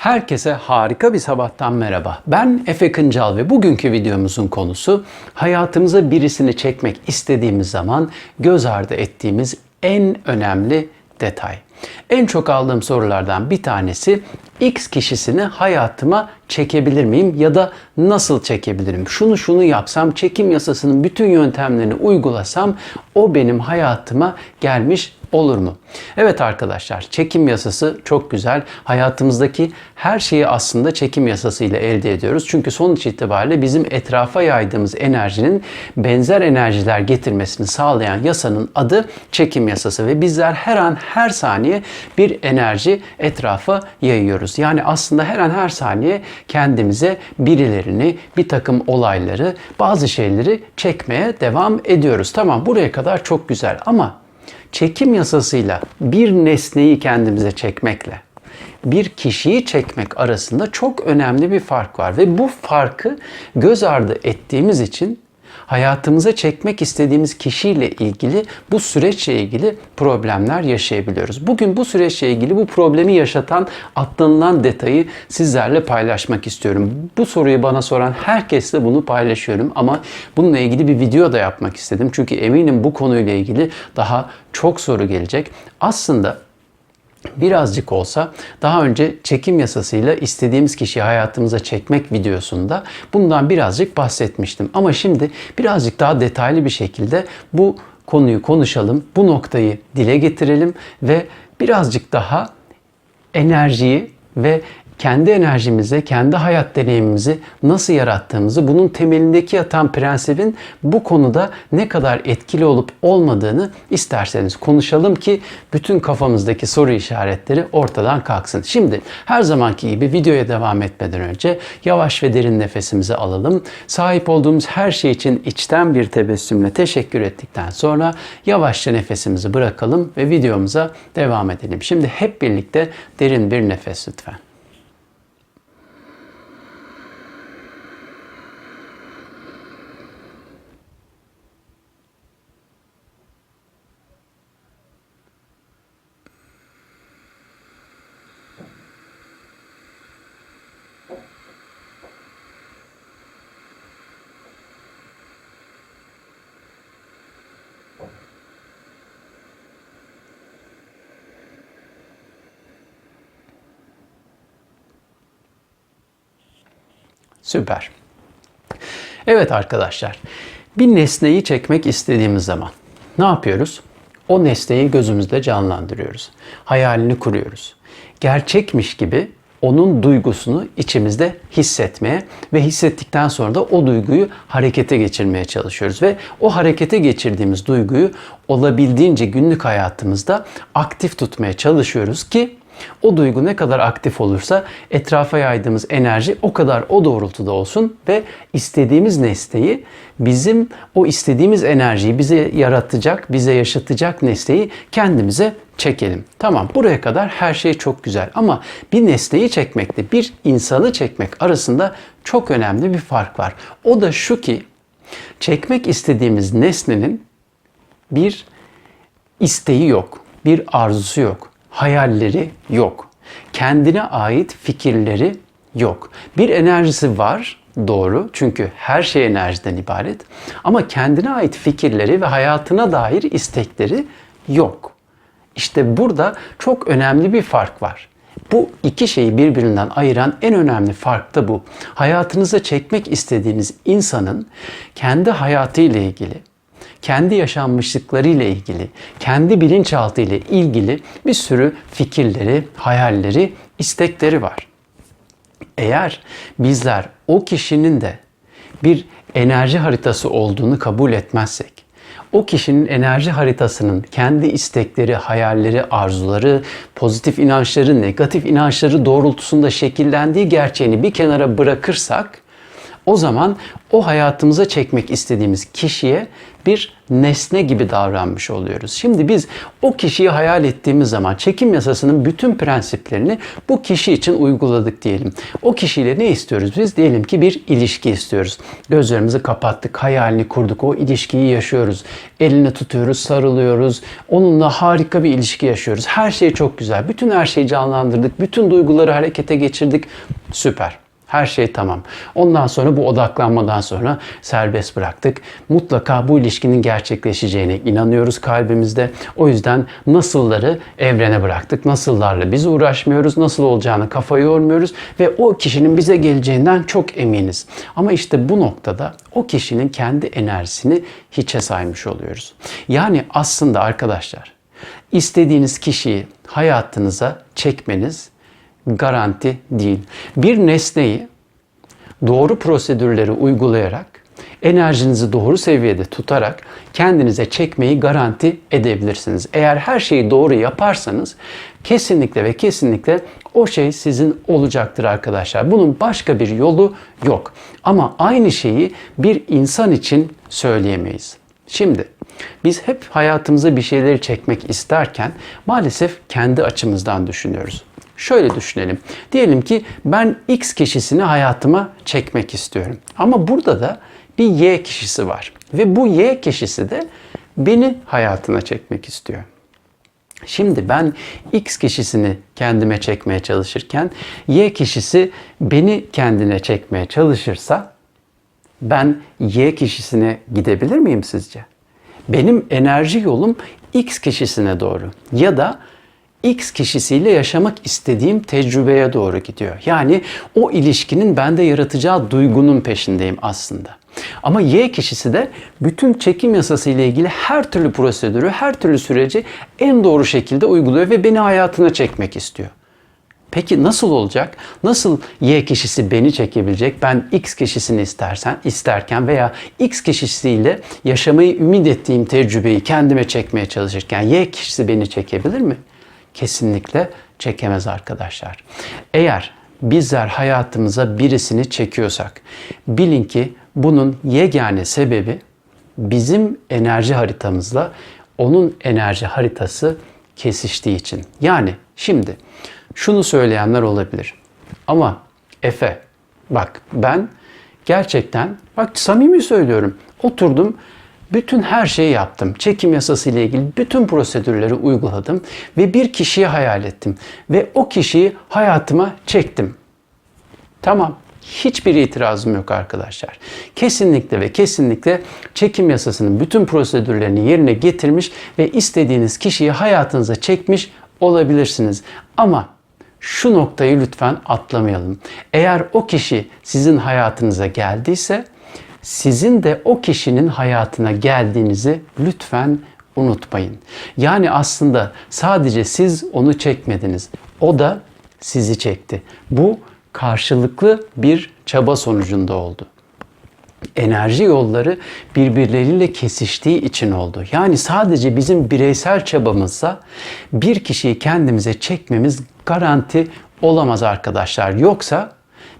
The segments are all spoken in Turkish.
Herkese harika bir sabahtan merhaba. Ben Efe Kıncal ve bugünkü videomuzun konusu hayatımıza birisini çekmek istediğimiz zaman göz ardı ettiğimiz en önemli detay. En çok aldığım sorulardan bir tanesi X kişisini hayatıma çekebilir miyim ya da nasıl çekebilirim? Şunu şunu yapsam, çekim yasasının bütün yöntemlerini uygulasam o benim hayatıma gelmiş olur mu? Evet arkadaşlar, çekim yasası çok güzel. Hayatımızdaki her şeyi aslında çekim yasası ile elde ediyoruz. Çünkü sonuç itibariyle bizim etrafa yaydığımız enerjinin benzer enerjiler getirmesini sağlayan yasanın adı çekim yasası ve bizler her an her saniye bir enerji etrafa yayıyoruz. Yani aslında her an her saniye kendimize birilerini, bir takım olayları, bazı şeyleri çekmeye devam ediyoruz. Tamam buraya kadar çok güzel ama çekim yasasıyla bir nesneyi kendimize çekmekle bir kişiyi çekmek arasında çok önemli bir fark var. Ve bu farkı göz ardı ettiğimiz için hayatımıza çekmek istediğimiz kişiyle ilgili bu süreçle ilgili problemler yaşayabiliyoruz. Bugün bu süreçle ilgili bu problemi yaşatan atlanılan detayı sizlerle paylaşmak istiyorum. Bu soruyu bana soran herkesle bunu paylaşıyorum ama bununla ilgili bir video da yapmak istedim. Çünkü eminim bu konuyla ilgili daha çok soru gelecek. Aslında birazcık olsa daha önce çekim yasasıyla istediğimiz kişiyi hayatımıza çekmek videosunda bundan birazcık bahsetmiştim. Ama şimdi birazcık daha detaylı bir şekilde bu konuyu konuşalım, bu noktayı dile getirelim ve birazcık daha enerjiyi ve kendi enerjimizi, kendi hayat deneyimimizi nasıl yarattığımızı, bunun temelindeki yatan prensibin bu konuda ne kadar etkili olup olmadığını isterseniz konuşalım ki bütün kafamızdaki soru işaretleri ortadan kalksın. Şimdi her zamanki gibi videoya devam etmeden önce yavaş ve derin nefesimizi alalım. Sahip olduğumuz her şey için içten bir tebessümle teşekkür ettikten sonra yavaşça nefesimizi bırakalım ve videomuza devam edelim. Şimdi hep birlikte derin bir nefes lütfen. Süper. Evet arkadaşlar, bir nesneyi çekmek istediğimiz zaman ne yapıyoruz? O nesneyi gözümüzde canlandırıyoruz. Hayalini kuruyoruz. Gerçekmiş gibi onun duygusunu içimizde hissetmeye ve hissettikten sonra da o duyguyu harekete geçirmeye çalışıyoruz ve o harekete geçirdiğimiz duyguyu olabildiğince günlük hayatımızda aktif tutmaya çalışıyoruz ki o duygu ne kadar aktif olursa etrafa yaydığımız enerji o kadar o doğrultuda olsun ve istediğimiz nesneyi bizim o istediğimiz enerjiyi bize yaratacak, bize yaşatacak nesneyi kendimize çekelim. Tamam buraya kadar her şey çok güzel ama bir nesneyi çekmekle bir insanı çekmek arasında çok önemli bir fark var. O da şu ki çekmek istediğimiz nesnenin bir isteği yok, bir arzusu yok hayalleri yok. Kendine ait fikirleri yok. Bir enerjisi var, doğru. Çünkü her şey enerjiden ibaret. Ama kendine ait fikirleri ve hayatına dair istekleri yok. İşte burada çok önemli bir fark var. Bu iki şeyi birbirinden ayıran en önemli fark da bu. Hayatınıza çekmek istediğiniz insanın kendi hayatı ile ilgili, kendi yaşanmışlıkları ile ilgili, kendi bilinçaltı ile ilgili bir sürü fikirleri, hayalleri, istekleri var. Eğer bizler o kişinin de bir enerji haritası olduğunu kabul etmezsek, o kişinin enerji haritasının kendi istekleri, hayalleri, arzuları, pozitif inançları, negatif inançları doğrultusunda şekillendiği gerçeğini bir kenara bırakırsak O zaman o hayatımıza çekmek istediğimiz kişiye bir nesne gibi davranmış oluyoruz. Şimdi biz o kişiyi hayal ettiğimiz zaman çekim yasasının bütün prensiplerini bu kişi için uyguladık diyelim. O kişiyle ne istiyoruz biz? Diyelim ki bir ilişki istiyoruz. Gözlerimizi kapattık, hayalini kurduk, o ilişkiyi yaşıyoruz. Elini tutuyoruz, sarılıyoruz. Onunla harika bir ilişki yaşıyoruz. Her şey çok güzel. Bütün her şeyi canlandırdık. Bütün duyguları harekete geçirdik. Süper. Her şey tamam. Ondan sonra bu odaklanmadan sonra serbest bıraktık. Mutlaka bu ilişkinin gerçekleşeceğine inanıyoruz kalbimizde. O yüzden nasılları evrene bıraktık. Nasıllarla biz uğraşmıyoruz. Nasıl olacağını kafa yormuyoruz ve o kişinin bize geleceğinden çok eminiz. Ama işte bu noktada o kişinin kendi enerjisini hiçe saymış oluyoruz. Yani aslında arkadaşlar istediğiniz kişiyi hayatınıza çekmeniz garanti değil. Bir nesneyi doğru prosedürleri uygulayarak, enerjinizi doğru seviyede tutarak kendinize çekmeyi garanti edebilirsiniz. Eğer her şeyi doğru yaparsanız kesinlikle ve kesinlikle o şey sizin olacaktır arkadaşlar. Bunun başka bir yolu yok. Ama aynı şeyi bir insan için söyleyemeyiz. Şimdi biz hep hayatımıza bir şeyleri çekmek isterken maalesef kendi açımızdan düşünüyoruz. Şöyle düşünelim. Diyelim ki ben X kişisini hayatıma çekmek istiyorum. Ama burada da bir Y kişisi var. Ve bu Y kişisi de beni hayatına çekmek istiyor. Şimdi ben X kişisini kendime çekmeye çalışırken Y kişisi beni kendine çekmeye çalışırsa ben Y kişisine gidebilir miyim sizce? Benim enerji yolum X kişisine doğru ya da X kişisiyle yaşamak istediğim tecrübeye doğru gidiyor. Yani o ilişkinin bende yaratacağı duygunun peşindeyim aslında. Ama Y kişisi de bütün çekim yasası ile ilgili her türlü prosedürü, her türlü süreci en doğru şekilde uyguluyor ve beni hayatına çekmek istiyor. Peki nasıl olacak? Nasıl Y kişisi beni çekebilecek? Ben X kişisini istersen, isterken veya X kişisiyle yaşamayı ümit ettiğim tecrübeyi kendime çekmeye çalışırken Y kişisi beni çekebilir mi? Kesinlikle çekemez arkadaşlar. Eğer bizler hayatımıza birisini çekiyorsak bilin ki bunun yegane sebebi bizim enerji haritamızla onun enerji haritası kesiştiği için. Yani şimdi şunu söyleyenler olabilir. Ama Efe bak ben gerçekten bak samimi söylüyorum. Oturdum bütün her şeyi yaptım. Çekim yasası ile ilgili bütün prosedürleri uyguladım ve bir kişiyi hayal ettim ve o kişiyi hayatıma çektim. Tamam. Hiçbir itirazım yok arkadaşlar. Kesinlikle ve kesinlikle çekim yasasının bütün prosedürlerini yerine getirmiş ve istediğiniz kişiyi hayatınıza çekmiş olabilirsiniz. Ama şu noktayı lütfen atlamayalım. Eğer o kişi sizin hayatınıza geldiyse sizin de o kişinin hayatına geldiğinizi lütfen unutmayın. Yani aslında sadece siz onu çekmediniz. O da sizi çekti. Bu karşılıklı bir çaba sonucunda oldu. Enerji yolları birbirleriyle kesiştiği için oldu. Yani sadece bizim bireysel çabamızla bir kişiyi kendimize çekmemiz garanti olamaz arkadaşlar. Yoksa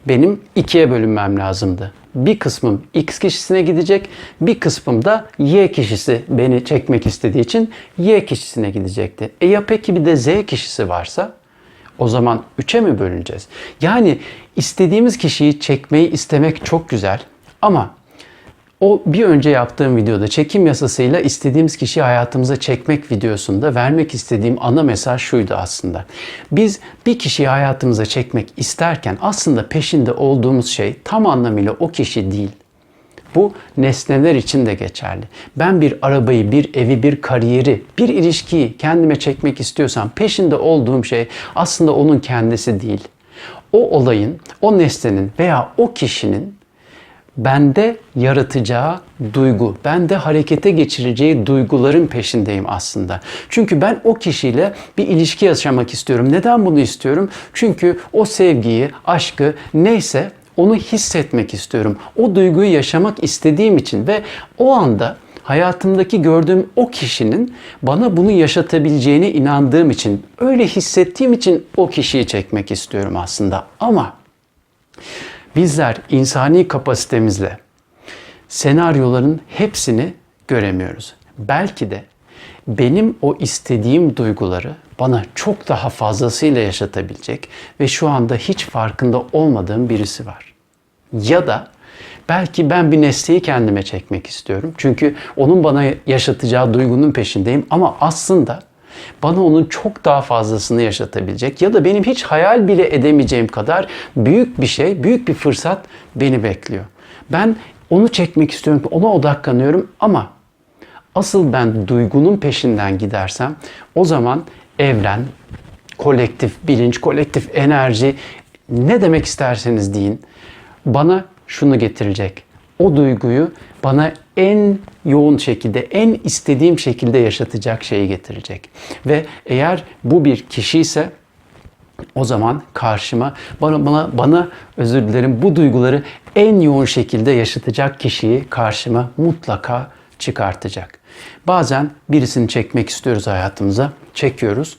benim ikiye bölünmem lazımdı. Bir kısmım X kişisine gidecek, bir kısmım da Y kişisi beni çekmek istediği için Y kişisine gidecekti. E ya peki bir de Z kişisi varsa? O zaman üçe mi bölüneceğiz? Yani istediğimiz kişiyi çekmeyi istemek çok güzel ama o bir önce yaptığım videoda çekim yasasıyla istediğimiz kişiyi hayatımıza çekmek videosunda vermek istediğim ana mesaj şuydu aslında. Biz bir kişiyi hayatımıza çekmek isterken aslında peşinde olduğumuz şey tam anlamıyla o kişi değil. Bu nesneler için de geçerli. Ben bir arabayı, bir evi, bir kariyeri, bir ilişkiyi kendime çekmek istiyorsam peşinde olduğum şey aslında onun kendisi değil. O olayın, o nesnenin veya o kişinin bende yaratacağı duygu, bende harekete geçireceği duyguların peşindeyim aslında. Çünkü ben o kişiyle bir ilişki yaşamak istiyorum. Neden bunu istiyorum? Çünkü o sevgiyi, aşkı neyse onu hissetmek istiyorum. O duyguyu yaşamak istediğim için ve o anda hayatımdaki gördüğüm o kişinin bana bunu yaşatabileceğine inandığım için, öyle hissettiğim için o kişiyi çekmek istiyorum aslında. Ama bizler insani kapasitemizle senaryoların hepsini göremiyoruz. Belki de benim o istediğim duyguları bana çok daha fazlasıyla yaşatabilecek ve şu anda hiç farkında olmadığım birisi var. Ya da belki ben bir nesneyi kendime çekmek istiyorum. Çünkü onun bana yaşatacağı duygunun peşindeyim ama aslında bana onun çok daha fazlasını yaşatabilecek ya da benim hiç hayal bile edemeyeceğim kadar büyük bir şey, büyük bir fırsat beni bekliyor. Ben onu çekmek istiyorum, ona odaklanıyorum ama asıl ben duygunun peşinden gidersem o zaman evren, kolektif bilinç, kolektif enerji ne demek isterseniz deyin bana şunu getirecek. O duyguyu bana en yoğun şekilde, en istediğim şekilde yaşatacak şeyi getirecek. Ve eğer bu bir kişi ise o zaman karşıma bana bana bana özür dilerim bu duyguları en yoğun şekilde yaşatacak kişiyi karşıma mutlaka çıkartacak. Bazen birisini çekmek istiyoruz hayatımıza. Çekiyoruz.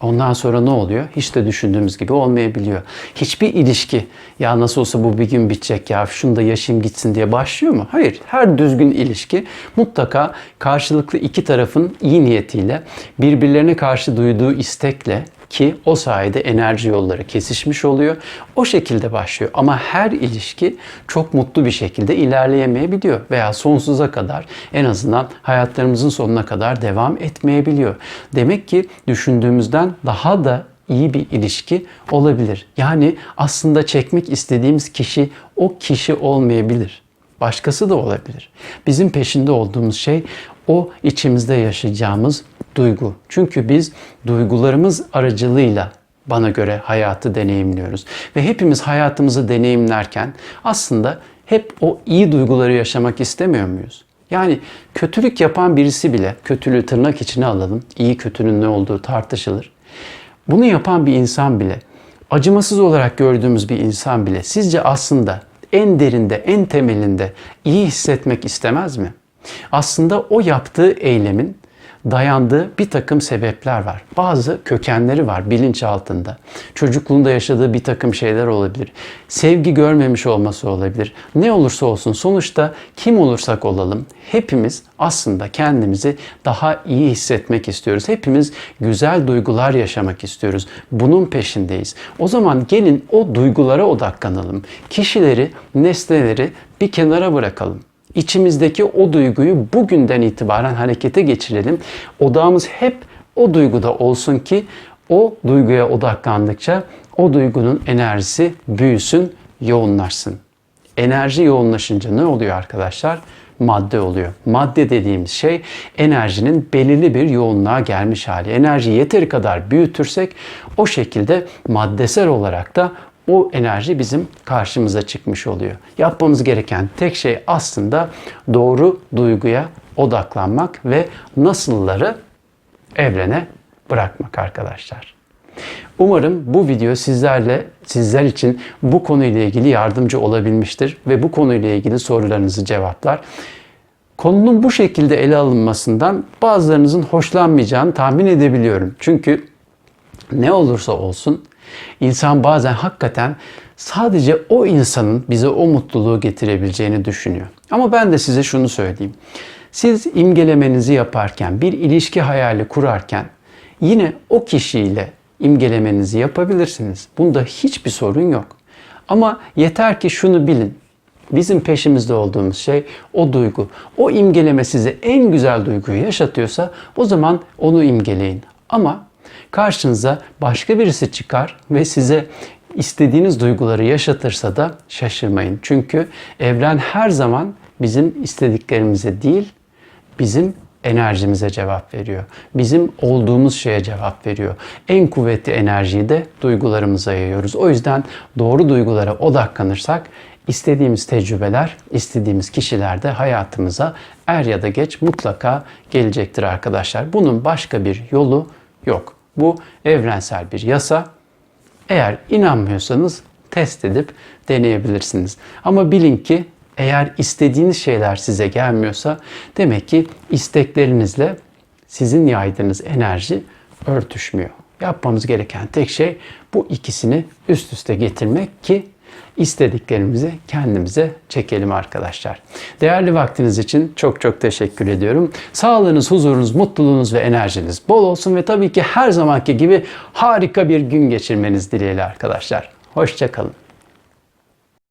Ondan sonra ne oluyor? Hiç de düşündüğümüz gibi olmayabiliyor. Hiçbir ilişki ya nasıl olsa bu bir gün bitecek ya şunu da yaşayayım gitsin diye başlıyor mu? Hayır. Her düzgün ilişki mutlaka karşılıklı iki tarafın iyi niyetiyle birbirlerine karşı duyduğu istekle ki o sayede enerji yolları kesişmiş oluyor. O şekilde başlıyor. Ama her ilişki çok mutlu bir şekilde ilerleyemeyebiliyor veya sonsuza kadar en azından hayatlarımızın sonuna kadar devam etmeyebiliyor. Demek ki düşündüğümüzden daha da iyi bir ilişki olabilir. Yani aslında çekmek istediğimiz kişi o kişi olmayabilir. Başkası da olabilir. Bizim peşinde olduğumuz şey o içimizde yaşayacağımız duygu. Çünkü biz duygularımız aracılığıyla bana göre hayatı deneyimliyoruz. Ve hepimiz hayatımızı deneyimlerken aslında hep o iyi duyguları yaşamak istemiyor muyuz? Yani kötülük yapan birisi bile, kötülüğü tırnak içine alalım, iyi kötünün ne olduğu tartışılır. Bunu yapan bir insan bile, acımasız olarak gördüğümüz bir insan bile sizce aslında en derinde, en temelinde iyi hissetmek istemez mi? Aslında o yaptığı eylemin dayandığı bir takım sebepler var. Bazı kökenleri var bilinç altında. Çocukluğunda yaşadığı bir takım şeyler olabilir. Sevgi görmemiş olması olabilir. Ne olursa olsun sonuçta kim olursak olalım hepimiz aslında kendimizi daha iyi hissetmek istiyoruz. Hepimiz güzel duygular yaşamak istiyoruz. Bunun peşindeyiz. O zaman gelin o duygulara odaklanalım. Kişileri, nesneleri bir kenara bırakalım. İçimizdeki o duyguyu bugünden itibaren harekete geçirelim. Odağımız hep o duyguda olsun ki o duyguya odaklandıkça o duygunun enerjisi büyüsün, yoğunlaşsın. Enerji yoğunlaşınca ne oluyor arkadaşlar? Madde oluyor. Madde dediğimiz şey enerjinin belirli bir yoğunluğa gelmiş hali. Enerjiyi yeteri kadar büyütürsek o şekilde maddesel olarak da o enerji bizim karşımıza çıkmış oluyor. Yapmamız gereken tek şey aslında doğru duyguya odaklanmak ve nasılları evrene bırakmak arkadaşlar. Umarım bu video sizlerle sizler için bu konuyla ilgili yardımcı olabilmiştir ve bu konuyla ilgili sorularınızı cevaplar. Konunun bu şekilde ele alınmasından bazılarınızın hoşlanmayacağını tahmin edebiliyorum. Çünkü ne olursa olsun İnsan bazen hakikaten sadece o insanın bize o mutluluğu getirebileceğini düşünüyor. Ama ben de size şunu söyleyeyim. Siz imgelemenizi yaparken, bir ilişki hayali kurarken yine o kişiyle imgelemenizi yapabilirsiniz. Bunda hiçbir sorun yok. Ama yeter ki şunu bilin. Bizim peşimizde olduğumuz şey o duygu. O imgeleme size en güzel duyguyu yaşatıyorsa o zaman onu imgeleyin. Ama Karşınıza başka birisi çıkar ve size istediğiniz duyguları yaşatırsa da şaşırmayın. Çünkü evren her zaman bizim istediklerimize değil, bizim enerjimize cevap veriyor. Bizim olduğumuz şeye cevap veriyor. En kuvvetli enerjiyi de duygularımıza yayıyoruz. O yüzden doğru duygulara odaklanırsak istediğimiz tecrübeler, istediğimiz kişiler de hayatımıza er ya da geç mutlaka gelecektir arkadaşlar. Bunun başka bir yolu yok. Bu evrensel bir yasa. Eğer inanmıyorsanız test edip deneyebilirsiniz. Ama bilin ki eğer istediğiniz şeyler size gelmiyorsa demek ki isteklerinizle sizin yaydığınız enerji örtüşmüyor. Yapmamız gereken tek şey bu ikisini üst üste getirmek ki istediklerimizi kendimize çekelim arkadaşlar. Değerli vaktiniz için çok çok teşekkür ediyorum. Sağlığınız, huzurunuz, mutluluğunuz ve enerjiniz bol olsun ve tabii ki her zamanki gibi harika bir gün geçirmeniz dileğiyle arkadaşlar. Hoşçakalın.